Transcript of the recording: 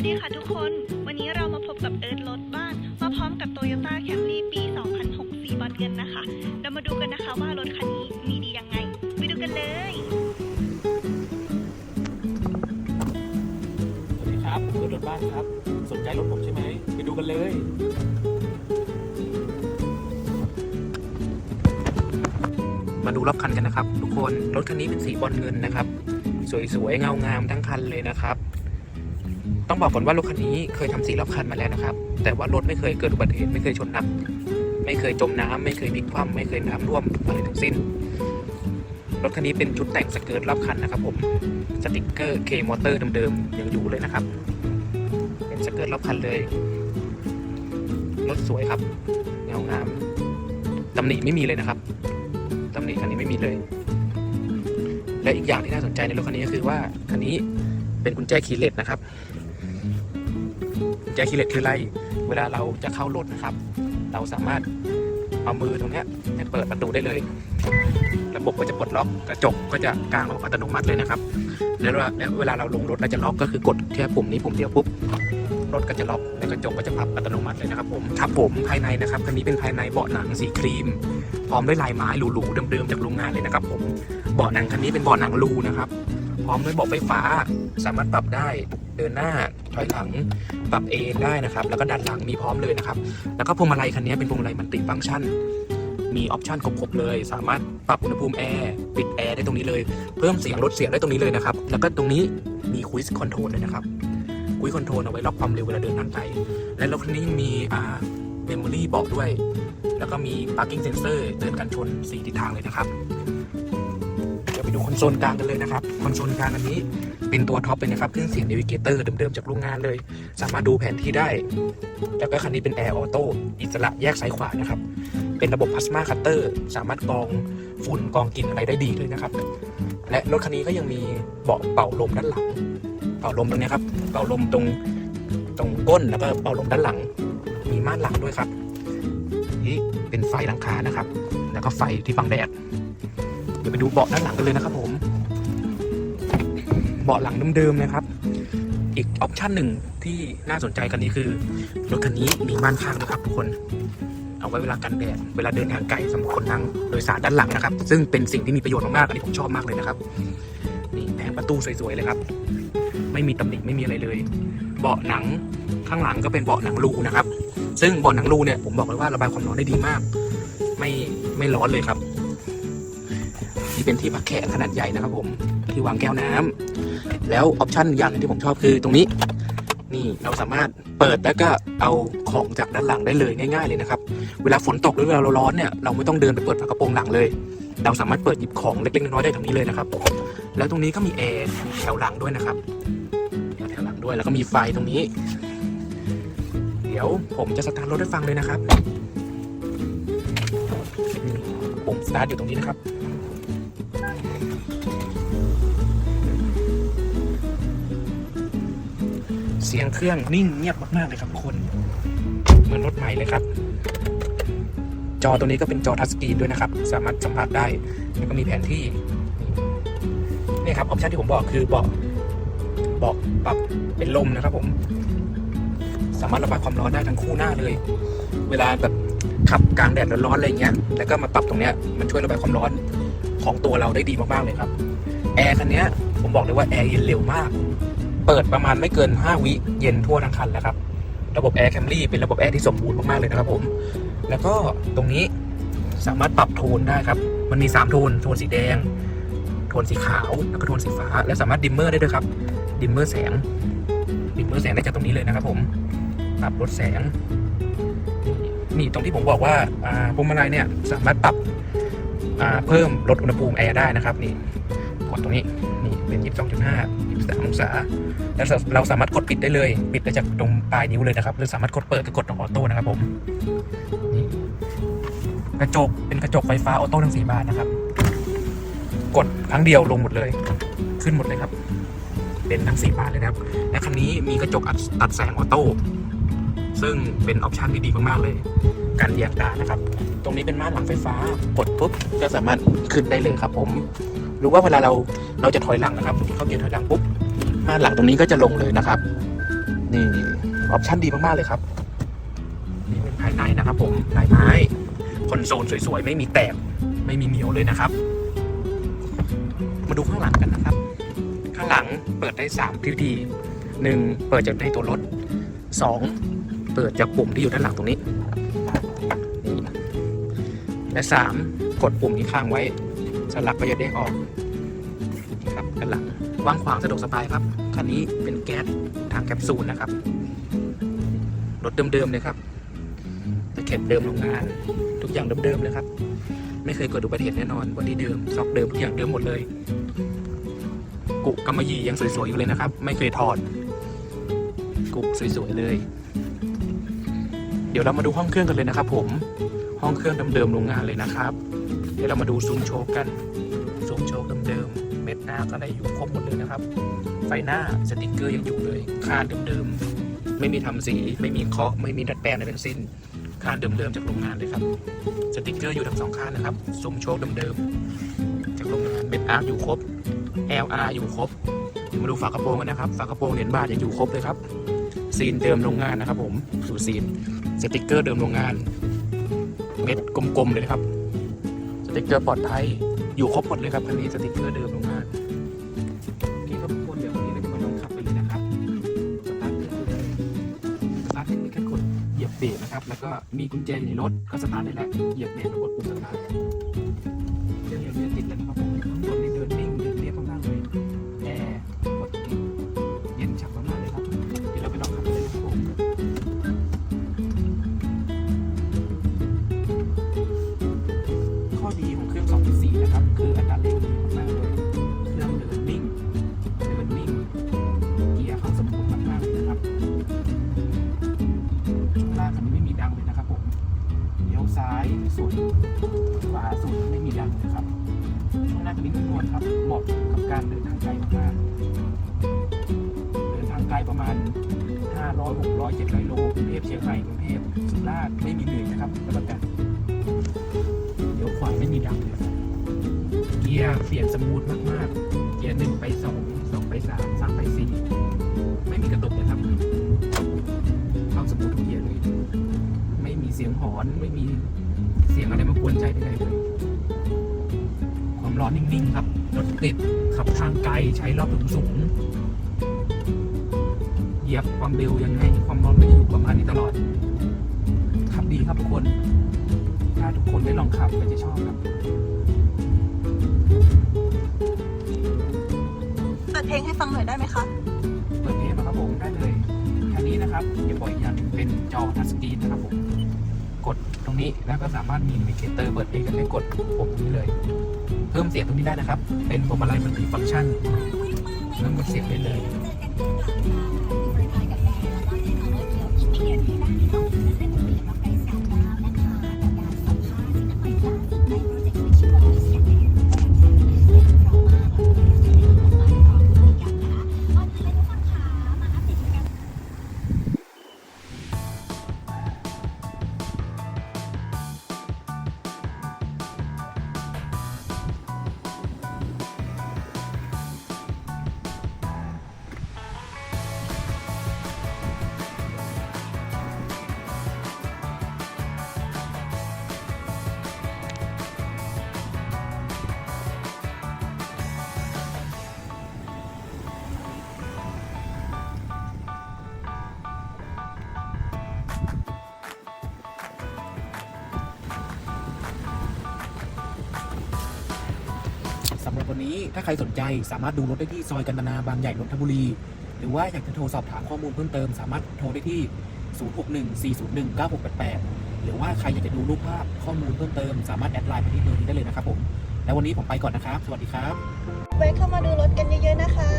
วัสดีค่ะทุกคน วันนี้เรามาพบกับเอิร์ธรถบ้าน มาพร้อมกับ Toyota Camry ปี 2006สีบอลเงินนะคะ เรามาดูกันนะคะว่ารถคันนี้มีดียังไง ไปดูกันเลย สวัสดีครับผมคือรถบ้านครับ สนใจรถผมใช่ไหม ไปดูกันเลยมาดูรอบคันกันนะครับ ทุกคนรถคันนี้เป็นสีบอลเงินนะครับ สวยๆเงางามทั้งคันเลยนะครับ ต้องบอกก่อนว่ารถคันนี้เคยทำสีรอบคันมาแล้วนะครับ แต่ว่ารถไม่เคยเกิดอุบัติเหตุไม่เคยชนหนัก ไม่เคยจมน้ำไม่เคยพลิกคว่ำไม่เคยน้ำท่วมอะไรทั้งสิ้น รถคันนี้เป็นชุดแต่งสเกิร์ตรอบคันนะครับ ผมสติกเกอร์เคมอเตอร์เดิมๆยังอยู่เลยนะครับ เป็นสเกิร์ตรอบคันเลยรถสวยครับเงางามตำหนิไม่มีเลยนะครับตำหนิคันนี้ไม่มีเลย และอีกอย่างที่น่าสนใจในรถคันนี้ก็คือว่าคันนี้เป็นกุญแจคีย์เลสนะครับ แจคีย์เลสคืออะไร เวลาเราจะเข้ารถนะครับ เราสามารถเอามือตรงนี้เปิดประตูได้เลย ระบบก็จะปลดล็อกกระจกก็จะกางออกอัตโนมัติเลยนะครับแล้วเวลาเราลงรถเราจะล็อกก็คือกดแค่ปุ่มนี้ปุ่มเดียวปุ๊บรถก็จะล็อกและกระจกก็จะพับอัตโนมัติเลยนะครับผมครับผมภายในนะครับคันนี้เป็นภายในเบาะหนังสีครีม พร้อมด้วยลายไม้หรูๆเดิมๆจากโรงงานเลยนะครับผมเบาะหนังคันนี้เป็นเบาะหนังรูนะครับ พร้อมด้วยเบาะไฟฟ้าสามารถปรับได้ เดินหน้าถอยหลังปรับเอนได้นะครับ แล้วก็ด้านหลังมีพร้อมเลยนะครับ แล้วก็พวงมาลัยคันนี้เป็นพวงมาลัยมัลติฟังก์ชัน มีออปชันครบๆเลย สามารถปรับอุณหภูมิแอร์ปิดแอร์ได้ตรงนี้เลย เพิ่มเสียงลดเสียงได้ตรงนี้เลยนะครับ แล้วก็ตรงนี้มีคุยส์คอนโทรลเลยนะครับคุยคอนโทรลเอาไว้ล็อกความเร็วเวลาเดินทางไกลและรถคันนี้ยังมีอ่าเมมโมรี่บอกด้วย แล้วก็มี parking sensor เตือนการชนสีทิศทางเลยนะครับเดี๋ยวไปดูคอนโซลกลางกันเลยนะครับคอนโซลกลางอันนี้ เป็นตัวท็อปเลยนะครับเครื่องเสียง n น v ิเกเตอร์เดิมๆจากโรงงานเลย สามารถดูแผนที่ได้ แล้วก็คันนี้เป็นแอร์ออโต้อิสระแยกซ้ายขวานะครับ เป็นระบบพลาสมาคัตเตอร์ สามารถกรองฝุ่นกรองกลิ่นอะไรได้ดีเลยนะครับ และรถคันนี้ก็ยังมีเบาะเป่าลมด้านหลัง เป่าลมตรงนี้ครับ เป่าลมตรงตรงก้นแล้วก็เป่าลมด้านหลัง มีม่านหลังด้วยครับ นี่เป็นไฟหลังคานะครับ แล้วก็ไฟที่บังแดด เดี๋ยวไปดูเบาะด้านหลังกันเลยนะครับผม เบาะหลังเดิมๆนะครับ อีกออปชันหนึ่งที่น่าสนใจกันนี้คือรถคันนี้มีม่านข้างนะครับทุกคน เอาไว้เวลากันแดดเวลาเดินทางไกลสำหรับคนนั่งโดยสารด้านหลังนะครับ ซึ่งเป็นสิ่งที่มีประโยชน์มากๆอันนี้ผมชอบมากเลยนะครับนี่แผงประตูสวยๆเลยครับ ไม่มีตำหนิไม่มีอะไรเลย เบาะหนังข้างหลังก็เป็นเบาะหนังรูนะครับ ซึ่งเบาะหนังรูเนี่ยผมบอกเลยว่าระบายความร้อนได้ดีมาก ไม่ไม่ร้อนเลยครับ นี่เป็นที่พักแขกขนาดใหญ่นะครับผม ที่วางแก้วน้ำ แล้วออปชันอย่างหนึงที่ผมชอบคือตรงนี้ นี่เราสามารถเปิดแล้วก็เอาของจากด้านหลังได้เลยง่าย ๆ เลยนะครับ เวลาฝนตกหรือเวลาเราร้อนเนี่ยเราไม่ต้องเดินไปเปิดฝากระโปรงหลังเลย เราสามารถเปิดหยิบของเล็กๆน้อยๆได้ตรงนี้เลยนะครับ แล้วตรงนี้ก็มีแอร์แถวหลังด้วยนะครับแถวหลังด้วยแล้วก็มีไฟตรงนี้ เดี๋ยวผมจะสตาร์ทรถให้ฟังเลยนะครับนี่ปุ่มสตาร์ทอยู่ตรงนี้นะครับ เสียงเครื่องนิ่งเงียบมากๆเลยครับคนเหมือนรถใหม่เลยครับ จอตัวนี้ก็เป็นจอทัชสกรีนด้วยนะครับ สามารถสัมผัสได้แล้วก็มีแผนที่นี่ครับออปชันที่ผมบอกคือเบาะเบาะปรับเป็นลมนะครับ ผม สามารถระบายความร้อนได้ทั้งคู่หน้าเลย เวลาแบบขับกลางแดดร้อนๆอะไรเงี้ยแล้วก็มาปรับตรงเนี้ยมันช่วยระบายความร้อนของตัวเราได้ดีมากๆเลยครับแอร์คันนี้ผมบอกเลยว่าแอร์เย็นเร็วมาก เปิดประมาณไม่เกิน 5 วิเย็นทั่วทั้งคันแล้วครับ ระบบแอร์แคมรี่เป็นระบบแอร์ที่สมบูรณ์มากๆเลยนะครับผม แล้วก็ตรงนี้สามารถปรับโทนได้ครับ มันมี 3 โทน โทนสีแดง โทนสีขาว แล้วก็โทนสีฟ้า และสามารถดิมเมอร์ได้ด้วยครับ ดิมเมอร์แสง ดิมเมอร์แสงได้จากตรงนี้เลยนะครับผม ปรับลดแสง นี่ตรงที่ผมบอกว่าอ่าพวงมาลัยเนี่ยสามารถปรับเพิ่มลดอุณหภูมิแอร์ได้นะครับนี่ ตรงนี้นี่เป็น 22.5 23องศาแล้วเราสามารถกดปิดได้เลย ปิดได้จากตรงปลายนิ้วเลยนะครับหรือสามารถกดเปิดก็กดตรงออโต้นะครับผมนี่กระจกเป็นกระจกไฟฟ้าออโต้ทั้งสี่บานนะครับ กดครั้งเดียวลงหมดเลย ขึ้นหมดเลยครับ เป็นทั้งสี่บานเลยนะครับ และคันนี้มีกระจกตัดแสงออโต้ซึ่งเป็นออปชันที่ดีมากๆเลย การแยกตานะครับ ตรงนี้เป็นม่านหลังไฟฟ้ากดปุ๊บก็สามารถขึ้นได้เลยครับผม หรือว่าเวลาเราเราจะถอยหลังนะครับเข้าเกียร์ถอยหลังปุ๊บมาหลังตรงนี้ก็จะลงเลยนะครับ นี่ออปชั่นดีมากๆเลยครับนี่เป็นภายในนะครับ ผมลายไม้คอนโซลสวยๆ ไม่มีแตกไม่มีเหนียวเลยนะครับ มาดูข้างหลังกันนะครับ ข้างหลังเปิดได้3ทิวทีหนึ่งเปิดจากในตัวรถสองเปิดจากปุ่มที่อยู่ด้านหลังตรงนี้และสามกดปุ่มนี้ค้างไว้สลักก็จะเด้งออก ว่างขวางสะดวกสบายครับ คันนี้เป็นแก๊สทางแคปซูลนะครับ รถเดิมๆเลยครับตะเข็บเดิมโรงงาน ทุกอย่างเดิมๆเลยครับ ไม่เคยเกิดอุบัติเหตุแน่นอนวันที่เดิมซอกเดิมทุกอย่างเดิมหมดเลย กุกำมะหยี่ยังสวยๆอยู่เลยนะครับ ไม่เคยถอด กุกสวยๆเลย เดี๋ยวเรามาดูห้องเครื่องกันเลยนะครับ ผม ห้องเครื่องเดิมๆโรงงานเลยนะครับ เดี๋ยวเรามาดูซุ้มโชว์กันซุ้มโชว์เดิมๆ ม็ดหน้าก็ได้อยู่ครบหมดเลยนะครับ ไฟหน้าสติกเกอร์ยังอยู่เลยคานเดิมๆไม่มีทำสี ไม่มีเคาะไม่มีดัดแปลงอะไรทั้งสิ้นคานเดิมๆจากโรงงานเลยครับ สติกเกอร์อยู่ทั้งสองข้างนะครับซุ้มโชว์เดิมๆจากโรงงานเม็ดอาร์อยู่ครบ LR อยู่ครบเดี๋ยวมาดูฝากระโปรงกันนะครับฝากระโปรงเหรียญบาทยังอยู่ครบเลยครับซีนเดิมโรงงานนะครับ ผมสูซีนสติกเกอร์เดิมโรงงาน เม็ดกลมๆเลยครับ สติกเกอร์ปลอดภัยอยู่ครบหมดเลยครับคันนี้สติกเกอร์เดิม เบเบรกนะครับ แล้วก็มีกุญแจอยู่ในรถก็สตาร์ทได้แล้วเหยียบเบรกแล้วกดปุ่มสตาร์ท สุดขวาสุดไม่มีดังเลยครับช่วงหน้าคันนี้นุ่มนวลครับเหมาะกับการเดินทางไกลมากเดินทางไกลประมาณ 500 600 700โลกรุงเทพเชียงใหม่กรุงเทพสุราษฎร์ไม่มีเหนื่อยนะครับรับประกันเดี๋ยวขวาไม่มีดังเลยเกียร์เปลี่ยนสมูทมากๆ เกียร์หนึ่งไปสองสองไปสามสามไปสี่ไม่มีกระตุกเลยครับเข้าสมูททุกเกียร์เลย ไม่มีเสียงหอนไม่มี เสียงอะไรมากวนใจใดๆเลยความร้อนนิ่งๆครับ รถติด ขับทางไกล ใช้รอบสูงๆเหยียบความเร็วยังไง ความร้อนไม่อยู่ประมาณนี้ตลอด ขับดีครับทุกคน ถ้าทุกคนได้ลองขับก็จะชอบครับเปิดเพลงให้ฟังหน่อยได้ไหมคะ เปิดเพลงมาครับผมได้เลยคันนี้นะครับอย่าบอกอีกอย่างหนึ่งเป็นจอทัชสกรีนนะครับผมกดต รงนี้ แล้วก็สามารถมีมิเกเตอร์เปิดเองกันได้กดปุ่มนี้เลย เพิ่มเสียงตรงนี้ได้นะครับ เป็นปุ่มอะไรมันมีฟังก์ชันเพิ่มเสียงได้เลย ถ้าใครสนใจสามารถดูรถได้ที่ซอยกันตนาบางใหญ่นนทบุรี หรือว่าอยากจะโทรสอบถามข้อมูลเพิ่มเติม สามารถโทรได้ที่ 0614019688 หรือว่าใครอยากจะดูรูปภาพข้อมูลเพิ่มเติม สามารถแอดไลน์ไปที่เบอร์นี้ได้เลยนะครับผม แล้ววันนี้ผมไปก่อนนะครับ สวัสดีครับไว้เข้ามาดูรถกันเยอะๆนะคะ